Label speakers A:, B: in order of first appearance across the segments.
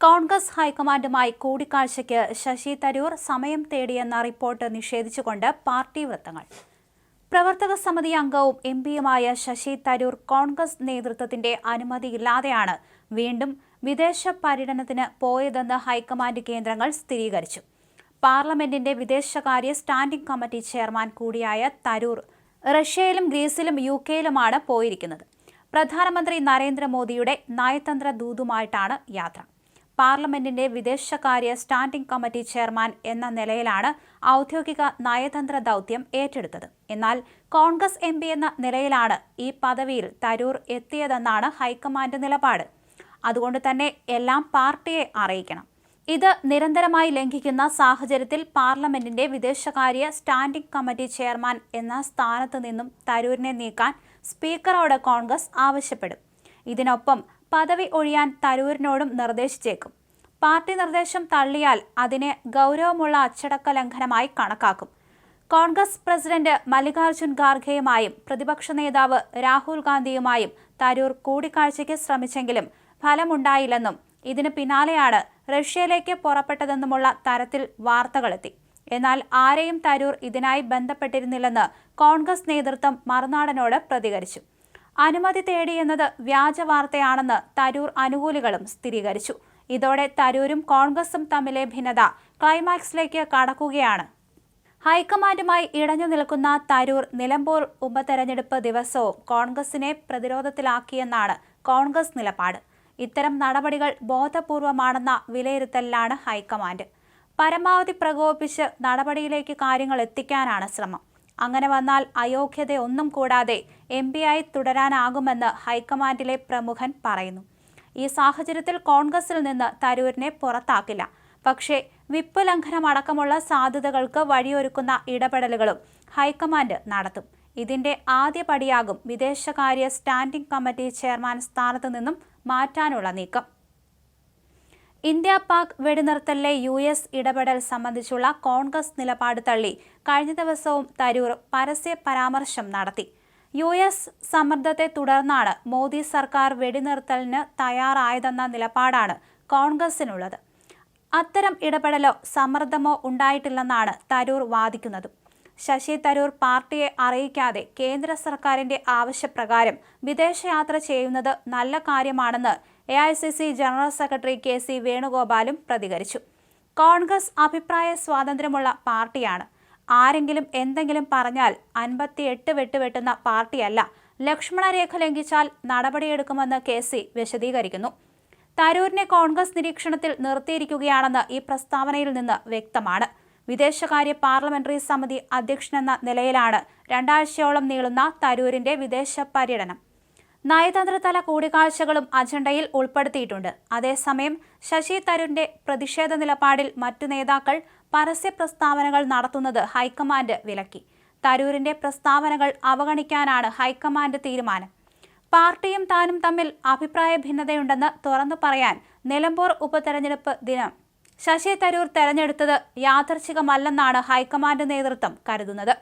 A: കോൺഗ്രസ് ഹൈക്കമാൻഡുമായി കൂടിക്കാഴ്ചയ്ക്ക് ശശി തരൂർ സമയം തേടിയെന്ന report നിഷേധിച്ചുകൊണ്ട് party വൃത്തങ്ങൾ. പ്രവർത്തക സമിതി അംഗവും എം പിയുമായ ശശി തരൂർ കോൺഗ്രസ് നേതൃത്വത്തിന്റെ അനുമതിയില്ലാതെയാണ് വീണ്ടും വിദേശ പര്യടനത്തിന് പോയതെന്ന് ഹൈക്കമാൻഡ് കേന്ദ്രങ്ങൾ സ്ഥിരീകരിച്ചു. പാർലമെന്റിന്റെ വിദേശകാര്യ സ്റ്റാൻഡിംഗ് കമ്മിറ്റി ചെയർമാൻ കൂടിയായ തരൂർ റഷ്യയിലും ഗ്രീസിലും യു കെയിലുമാണ് പോയിരിക്കുന്നത്. പ്രധാനമന്ത്രി നരേന്ദ്രമോദിയുടെ നയതന്ത്ര ദൂതുമായിട്ടാണ് യാത്ര. പാർലമെന്റിന്റെ വിദേശകാര്യ സ്റ്റാൻഡിംഗ് കമ്മിറ്റി ചെയർമാൻ എന്ന നിലയിലാണ് ഔദ്യോഗിക നയതന്ത്ര ദൗത്യം ഏറ്റെടുത്തത്. എന്നാൽ കോൺഗ്രസ് എം എന്ന നിലയിലാണ് ഈ പദവിയിൽ തരൂർ എത്തിയതെന്നാണ് ഹൈക്കമാൻഡ് നിലപാട്. അതുകൊണ്ട് തന്നെ എല്ലാം പാർട്ടിയെ അറിയിക്കണം. ഇത് നിരന്തരമായി ലംഘിക്കുന്ന സാഹചര്യത്തിൽ പാർലമെന്റിന്റെ വിദേശകാര്യ സ്റ്റാൻഡിംഗ് കമ്മിറ്റി ചെയർമാൻ എന്ന സ്ഥാനത്ത് നിന്നും തരൂരിനെ നീക്കാൻ സ്പീക്കറോട് കോൺഗ്രസ് ആവശ്യപ്പെടും. ഇതിനൊപ്പം പദവി ഒഴിയാൻ തരൂരിനോടും നിർദ്ദേശിച്ചേക്കും. പാർട്ടി നിർദ്ദേശം തള്ളിയാൽ അതിനെ ഗൗരവമുള്ള അച്ചടക്ക ലംഘനമായി കണക്കാക്കും. കോൺഗ്രസ് പ്രസിഡന്റ് മല്ലികാർജുൻ ഖാർഗെയുമായും പ്രതിപക്ഷ നേതാവ് രാഹുൽ ഗാന്ധിയുമായും തരൂർ കൂടിക്കാഴ്ചയ്ക്ക് ശ്രമിച്ചെങ്കിലും ഫലമുണ്ടായില്ലെന്നും ഇതിന് പിന്നാലെയാണ് റഷ്യയിലേക്ക് പുറപ്പെട്ടതെന്നുമുള്ള തരത്തിൽ വാർത്തകളെത്തി. എന്നാൽ ആരെയും തരൂർ ഇതിനായി ബന്ധപ്പെട്ടിരുന്നില്ലെന്ന് കോൺഗ്രസ് നേതൃത്വം മറുനാടനോട് പ്രതികരിച്ചു. അനുമതി തേടിയെന്നത് വ്യാജ വാർത്തയാണെന്ന് തരൂർ അനുകൂലികളും സ്ഥിരീകരിച്ചു. ഇതോടെ തരൂരും കോൺഗ്രസും തമ്മിലെ ഭിന്നത ക്ലൈമാക്സിലേക്ക് കടക്കുകയാണ്. ഹൈക്കമാൻഡുമായി ഇടഞ്ഞു നിൽക്കുന്ന തരൂർ നിലമ്പൂർ ഉപതെരഞ്ഞെടുപ്പ് ദിവസവും കോൺഗ്രസിനെ പ്രതിരോധത്തിലാക്കിയെന്നാണ് കോൺഗ്രസ് നിലപാട്. ഇത്തരം നടപടികൾ ബോധപൂർവമാണെന്ന വിലയിരുത്തലിലാണ് ഹൈക്കമാൻഡ്. പരമാവധി പ്രകോപിപ്പിച്ച് നടപടിയിലേക്ക് കാര്യങ്ങൾ എത്തിക്കാനാണ് ശ്രമം. അങ്ങനെ വന്നാൽ അയോഗ്യതയൊന്നും കൂടാതെ എം പി ആയി തുടരാനാകുമെന്ന് ഹൈക്കമാൻഡിലെ പ്രമുഖൻ പറയുന്നു. ഈ സാഹചര്യത്തിൽ കോൺഗ്രസിൽ നിന്ന് തരൂരിനെ പുറത്താക്കില്ല. പക്ഷേ വിപ്പ് ലംഘനമടക്കമുള്ള സാധ്യതകൾക്ക് വഴിയൊരുക്കുന്ന ഇടപെടലുകളും ഹൈക്കമാൻഡ് നടത്തും. ഇതിന്റെ ആദ്യ പടിയാകും വിദേശകാര്യ സ്റ്റാൻഡിംഗ് കമ്മിറ്റി ചെയർമാൻ സ്ഥാനത്ത് നിന്നും മാറ്റാനുള്ള നീക്കം. ഇന്ത്യ പാക് വെടിനിർത്തലിലെ യു എസ് ഇടപെടൽ സംബന്ധിച്ചുള്ള കോൺഗ്രസ് നിലപാട് തള്ളി. കഴിഞ്ഞ ദിവസവും തരൂർ പരസ്യ പരാമർശം നടത്തി. യു എസ് സമ്മർദ്ദത്തെ തുടർന്നാണ് മോദി സർക്കാർ വെടിനിർത്തലിന് തയ്യാറായതെന്ന നിലപാടാണ് കോൺഗ്രസിനുള്ളത്. അത്തരം ഇടപെടലോ സമ്മർദ്ദമോ ഉണ്ടായിട്ടില്ലെന്നാണ് തരൂർ വാദിക്കുന്നത്. ശശി തരൂർ പാർട്ടിയെ അറിയിക്കാതെ കേന്ദ്ര സർക്കാരിന്റെ ആവശ്യപ്രകാരം വിദേശയാത്ര ചെയ്യുന്നത് നല്ല കാര്യമാണെന്ന് A general secretary K C വേണുഗോപാലും പ്രതികരിച്ചു. കോൺഗ്രസ് അഭിപ്രായ സ്വാതന്ത്ര്യമുള്ള പാർട്ടിയാണ്. ആരെങ്കിലും എന്തെങ്കിലും പറഞ്ഞാൽ അൻപത്തിയെട്ട് വെട്ടുവെട്ടുന്ന പാർട്ടിയല്ല. ലക്ഷ്മണരേഖ ലംഘിച്ചാൽ നടപടിയെടുക്കുമെന്ന് കെ സി വിശദീകരിക്കുന്നു. തരൂരിനെ കോൺഗ്രസ് നിരീക്ഷണത്തിൽ നിർത്തിയിരിക്കുകയാണെന്ന് ഈ പ്രസ്താവനയിൽ നിന്ന് വ്യക്തമാണ്. വിദേശകാര്യ പാർലമെന്ററി സമിതി അധ്യക്ഷനെന്ന നിലയിലാണ് രണ്ടാഴ്ചയോളം നീളുന്ന തരൂരിന്റെ വിദേശ പര്യടനം. നയതന്ത്രതല കൂടിക്കാഴ്ചകളും അജണ്ടയിൽ ഉൾപ്പെടുത്തിയിട്ടുണ്ട്. അതേസമയം ശശി തരൂരിന്റെ പ്രതിഷേധ നിലപാടിൽ മറ്റു നേതാക്കൾ പരസ്യ പ്രസ്താവനകൾ നടത്തുന്നത് ഹൈക്കമാൻഡ് വിലക്കി. തരൂരിന്റെ പ്രസ്താവനകൾ അവഗണിക്കാനാണ് ഹൈക്കമാൻഡ് തീരുമാനം. പാർട്ടിയും താനും തമ്മിൽ അഭിപ്രായ ഭിന്നതയുണ്ടെന്ന് തുറന്നു പറയാൻ നിലമ്പൂർ ഉപതെരഞ്ഞെടുപ്പ് ദിനം ശശി തരൂർ തെരഞ്ഞെടുത്തത് യാദർച്ഛികമല്ലെന്നാണ് ഹൈക്കമാൻഡ് നേതൃത്വം കരുതുന്നത്.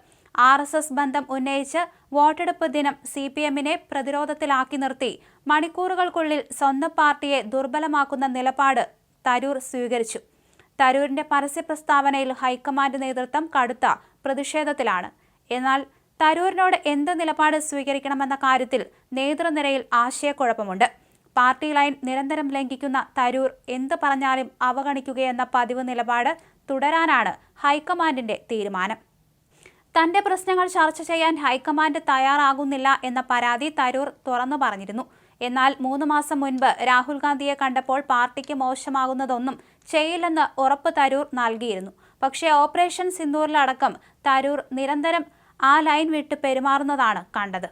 A: ആർ എസ് എസ് ബന്ധം ഉന്നയിച്ച് വോട്ടെടുപ്പ് ദിനം സി പി എമ്മിനെ പ്രതിരോധത്തിലാക്കി നിർത്തി. മണിക്കൂറുകൾക്കുള്ളിൽ സ്വന്തം പാർട്ടിയെ ദുർബലമാക്കുന്ന നിലപാട് തരൂർ സ്വീകരിച്ചു. തരൂരിന്റെ പരസ്യ പ്രസ്താവനയിൽ ഹൈക്കമാൻഡ് നേതൃത്വം കടുത്ത പ്രതിഷേധത്തിലാണ്. എന്നാൽ തരൂരിനോട് എന്ത് നിലപാട് സ്വീകരിക്കണമെന്ന കാര്യത്തിൽ നേതൃനിരയിൽ ആശയക്കുഴപ്പമുണ്ട്. പാർട്ടി ലൈൻ നിരന്തരം ലംഘിക്കുന്ന തരൂർ എന്ത് പറഞ്ഞാലും അവഗണിക്കുകയെന്ന പതിവ് നിലപാട് തുടരാനാണ് ഹൈക്കമാൻഡിന്റെ തീരുമാനം. തന്റെ പ്രശ്നങ്ങൾ ചർച്ച ചെയ്യാൻ ഹൈക്കമാൻഡ് തയ്യാറാകുന്നില്ല എന്ന പരാതി തരൂർ തുറന്നു പറഞ്ഞിരുന്നു. എന്നാൽ മൂന്ന് മാസം മുൻപ് രാഹുൽ ഗാന്ധിയെ കണ്ടപ്പോൾ പാർട്ടിക്ക് മോശമാകുന്നതൊന്നും ചെയ്യില്ലെന്ന് ഉറപ്പ് തരൂർ നൽകിയിരുന്നു. പക്ഷേ ഓപ്പറേഷൻ സിന്ദൂറിലടക്കം തരൂർ നിരന്തരം ആ ലൈൻ വിട്ട് പെരുമാറുന്നതാണ് കണ്ടത്.